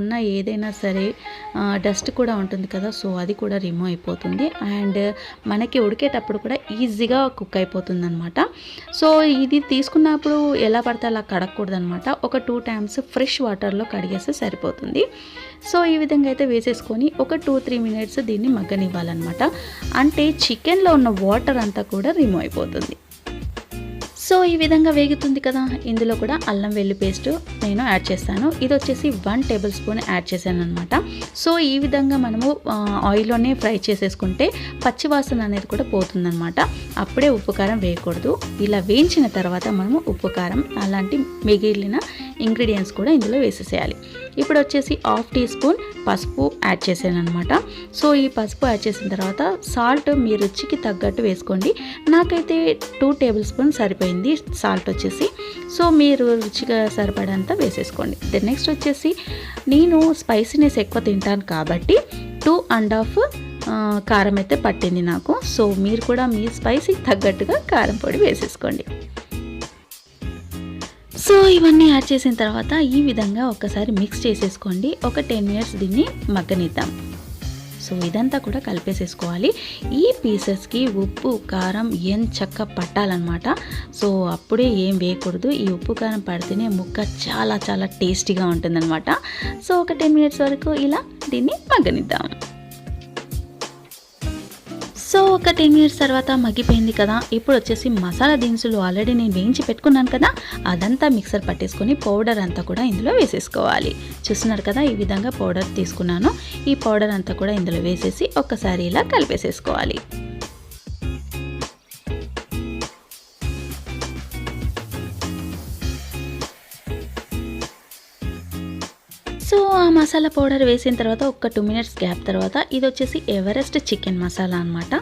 ఉన్న ఏదైనా సరే డస్ట్ కూడా ఉంటుంది కదా సో అది కూడా రిమూవ్ అయిపోతుంది. అండ్ మనకి ఉడికేటప్పుడు కూడా ఈజీగా కుక్ అయిపోతుంది అనమాట సో ఇది తీసుకున్నప్పుడు ఎలా పడితే అలా కడగకూడదు అనమాట ఒక టూ టైమ్స్ ఫ్రెష్ వాటర్లో కడిగేస్తే సరిపోతుంది. సో ఈ విధంగా అయితే వేసేసుకొని ఒక టూ త్రీ మినిట్స్ దీన్ని మగ్గనివ్వాలన్నమాట. అంటే చికెన్లో ఉన్న వాటర్ అంతా కూడా రిమూవ్ అయిపోతుంది. సో ఈ విధంగా వేగుతుంది కదా. ఇందులో కూడా అల్లం వెల్లి పేస్ట్ నేను యాడ్ చేస్తాను. ఇది వచ్చేసి వన్ టేబుల్ స్పూన్ యాడ్ చేశాను అనమాట సో ఈ విధంగా మనము ఆయిల్లోనే ఫ్రై చేసేసుకుంటే పచ్చివాసన అనేది కూడా పోతుందనమాట అప్పుడే ఉప్పు కారం వేయకూడదు. ఇలా వేయించిన తర్వాత మనము ఉప్పు కారం అలాంటి మిగిలిన ఇంగ్రీడియంట్స్ కూడా ఇందులో వేసేసేయాలి. ఇప్పుడు వచ్చేసి హాఫ్ టీ స్పూన్ పసుపు యాడ్ చేశాను అనమాట సో ఈ పసుపు యాడ్ చేసిన తర్వాత సాల్ట్ మీ రుచికి తగ్గట్టు వేసుకోండి. నాకైతే టూ టేబుల్ స్పూన్ సరిపోయింది సాల్ట్ వచ్చేసి. సో మీరు రుచిగా సరిపడంత వేసేసుకోండి. దెన్ నెక్స్ట్ వచ్చేసి నేను స్పైసీనెస్ ఎక్కువ తింటాను కాబట్టి టూ అండ్ హాఫ్ కారం అయితే పట్టింది నాకు. సో మీరు కూడా మీ స్పైసీకి తగ్గట్టుగా కారం పొడి వేసేసుకోండి. సో ఇవన్నీ యాడ్ చేసిన తర్వాత ఈ విధంగా ఒకసారి మిక్స్ చేసేసుకోండి. ఒక టెన్ మినిట్స్ దీన్ని మగ్గనిద్దాం. సో ఇదంతా కూడా కలిపేసేసుకోవాలి. ఈ పీసెస్కి ఉప్పు కారం ఏం చక్క పట్టాలన్నమాట. సో అప్పుడే ఏం వేయకూడదు. ఈ ఉప్పు కారం పడితేనే ముక్క చాలా చాలా టేస్టీగా ఉంటుందన్నమాట. సో ఒక టెన్ మినిట్స్ వరకు ఇలా దీన్ని మగ్గనిద్దాం. సో ఒక టెన్ మినిట్స్ తర్వాత మగ్గిపోయింది కదా. ఇప్పుడు వచ్చేసి మసాలా దినుసులు ఆల్రెడీ నేను వేయించి పెట్టుకున్నాను కదా. అదంతా మిక్సర్ పట్టేసుకొని పౌడర్ అంతా కూడా ఇందులో వేసేసుకోవాలి. చూస్తున్నారు కదా ఈ విధంగా పౌడర్ తీసుకున్నాను. ఈ పౌడర్ అంతా కూడా ఇందులో వేసేసి ఒక్కసారి ఇలా కలిపేసేసుకోవాలి. సో ఆ మసాలా పౌడర్ వేసిన తర్వాత ఒక టూ మినిట్స్ గ్యాప్ తర్వాత ఇది వచ్చేసి ఎవరెస్ట్ చికెన్ మసాలా అనమాట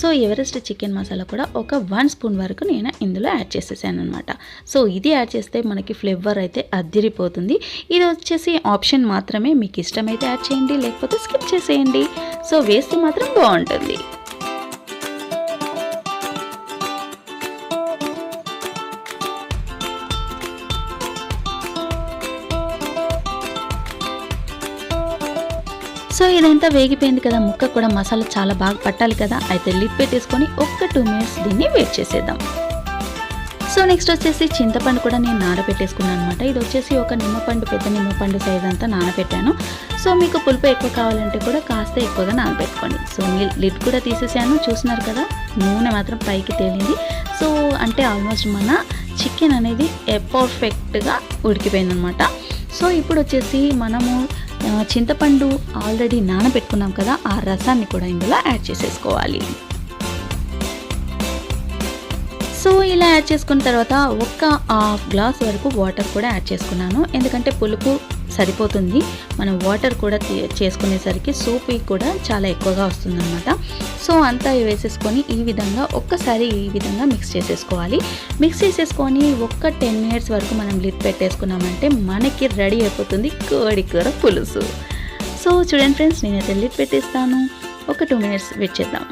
సో ఎవరెస్ట్ చికెన్ మసాలా కూడా ఒక వన్ స్పూన్ వరకు నేను ఇందులో యాడ్ చేసేసాను అనమాట సో ఇది యాడ్ చేస్తే మనకి ఫ్లేవర్ అయితే అద్దిరిపోతుంది ఇది వచ్చేసి ఆప్షన్ మాత్రమే. మీకు ఇష్టమైతే యాడ్ చేయండి లేకపోతే స్కిప్ చేసేయండి. సో వేస్తే మాత్రం బాగుంటుంది. సో ఇదంతా వేగిపోయింది కదా ముక్క కూడా మసాలా చాలా బాగా పట్టాలి కదా అయితే లిడ్ పెట్టేసుకొని ఒక్క టూ మినిట్స్ దీన్ని వెయిట్ చేసేద్దాం. సో నెక్స్ట్ వచ్చేసి చింతపండు కూడా నేను నానబెట్టేసుకున్నాను అనమాట ఇది వచ్చేసి ఒక నిమ్మపండు పెద్ద నిమ్మపండు సైజ్ అంతా నానబెట్టాను. సో మీకు పులుపు ఎక్కువ కావాలంటే కూడా కాస్త ఎక్కువగా నానబెట్టుకోండి. సో మీ లిడ్ కూడా తీసేసాను చూస్తున్నారు కదా నూనె మాత్రం పైకి తేలింది. సో అంటే ఆల్మోస్ట్ మన చికెన్ అనేది పర్ఫెక్ట్గా ఉడికిపోయిందనమాట సో ఇప్పుడు వచ్చేసి మనము చింతపండు ఆల్రెడీ నానబెట్టుకున్నాం కదా ఆ రసాన్ని కూడా ఇందులో యాడ్ చేసేసుకోవాలి. సో ఇలా యాడ్ చేసుకున్న తర్వాత ఒక్క హాఫ్ గ్లాస్ వరకు వాటర్ కూడా యాడ్ చేసుకున్నాను. ఎందుకంటే పులుపు సరిపోతుంది. మనం వాటర్ కూడా చేసుకునేసరికి సూప్ కూడా చాలా ఎక్కువగా వస్తుందన్నమాట. సో అంతా వేసేసుకొని ఈ విధంగా ఒక్కసారి ఈ విధంగా మిక్స్ చేసేసుకోవాలి. మిక్స్ చేసేసుకొని ఒక్క టెన్ మినిట్స్ వరకు మనం లిడ్ పెట్టేసుకున్నామంటే మనకి రెడీ అయిపోతుంది కోడి కూర పులుసు. సో చూడండి ఫ్రెండ్స్ నేనైతే లిడ్ పెట్టేస్తాను. ఒక టూ మినిట్స్ వెయిట్ చేద్దాం.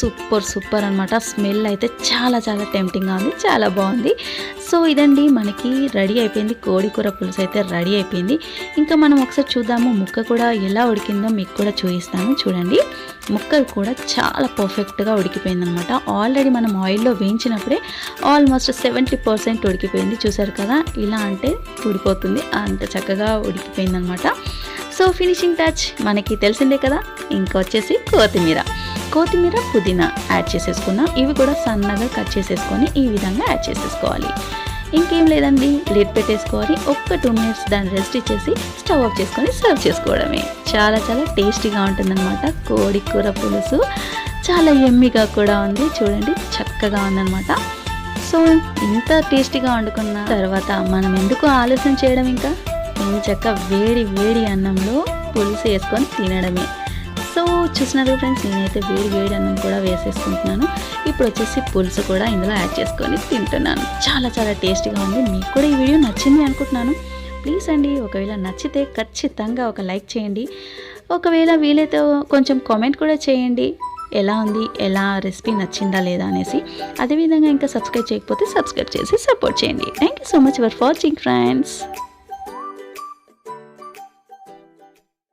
సూపర్ సూపర్ అనమాట స్మెల్ అయితే చాలా చాలా టెంప్టింగ్గా ఉంది చాలా బాగుంది. సో ఇదండి మనకి రెడీ అయిపోయింది. కోడి కూర పులుసు అయితే రెడీ అయిపోయింది. ఇంకా మనం ఒకసారి చూద్దాము ముక్క కూడా ఎలా ఉడికిందో మీకు కూడా చూపిస్తాను. చూడండి ముక్క కూడా చాలా పర్ఫెక్ట్గా ఉడికిపోయింది అనమాట ఆల్రెడీ మనం ఆయిల్లో వేయించినప్పుడే ఆల్మోస్ట్ సెవెంటీ పర్సెంట్ ఉడికిపోయింది. చూసారు కదా ఇలా అంటే ఉడిపోతుంది అంత చక్కగా ఉడికిపోయింది అనమాట సో ఫినిషింగ్ టచ్ మనకి తెలిసిందే కదా. ఇంకా వచ్చేసి కొత్తిమీర. కొత్తిమీర పుదీనా యాడ్ చేసేసుకున్నాం ఇవి కూడా సన్నగా కట్ చేసేసుకొని ఈ విధంగా యాడ్ చేసేసుకోవాలి. ఇంకేం లేదండి లిడ్ పెట్టేసుకోవాలి. ఒక్క టూ మినిట్స్ దాన్ని రెస్ట్ ఇచ్చేసి స్టవ్ ఆఫ్ చేసుకొని సర్వ్ చేసుకోవడమే. చాలా చాలా టేస్టీగా ఉంటుందన్నమాట. కోడి కూర పులుసు. చాలా ఎమ్మిగా కూడా ఉంది. చూడండి చక్కగా ఉందన్నమాట. సో ఇంత టేస్టీగా వండుకున్న తర్వాత మనం ఎందుకు ఆలస్యం చేయడం ఇంకా? ఇంచక్క వేడి వేడి అన్నంలో పులుసు వేసుకొని తినడమే. చూసినారు ఫ్రెండ్స్ నేనైతే వేడి వేడి అన్నం కూడా వేసేసుకుంటున్నాను. ఇప్పుడు వచ్చేసి పులుసు కూడా ఇందులో యాడ్ చేసుకొని తింటున్నాను. చాలా చాలా టేస్టీగా ఉంది. మీకు కూడా ఈ వీడియో నచ్చింది అనుకుంటున్నాను. ప్లీజ్ అండి ఒకవేళ నచ్చితే ఖచ్చితంగా ఒక లైక్ చేయండి. ఒకవేళ వీలైతే కొంచెం కామెంట్ కూడా చేయండి. ఎలా ఉంది? ఎలా రెసిపీ నచ్చిందా లేదా అనేసి. అదేవిధంగా ఇంకా సబ్స్క్రైబ్ చేయకపోతే సబ్స్క్రైబ్ చేసి సపోర్ట్ చేయండి. Thank you so much for watching friends